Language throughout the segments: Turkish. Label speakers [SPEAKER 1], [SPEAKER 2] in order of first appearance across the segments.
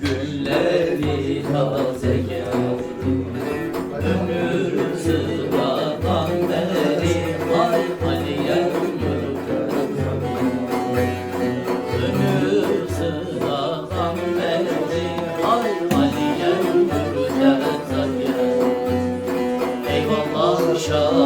[SPEAKER 1] Günleri taze geldi Ömür sıradan beri Ay Aliye Ömür sıradan beri Ay Aliye ömürde Eyvallah şadım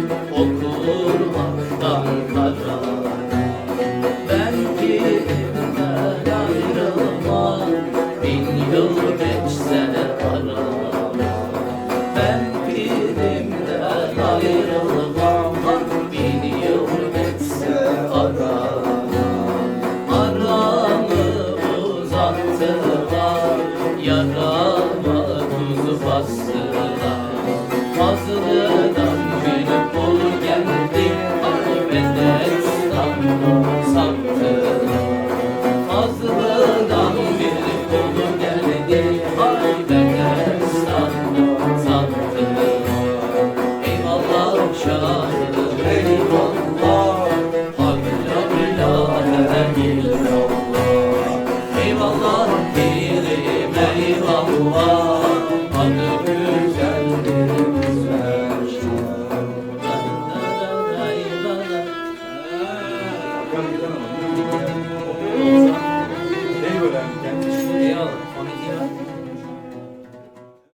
[SPEAKER 1] yaradan Okurmaktan karar ben pirimden ayrılmam Bin yıl geçse aramam Ben pirimden ayrılmam Bin yıl geçse aramam Aramı uzattılar Yarama tuz bastılar. Fazladan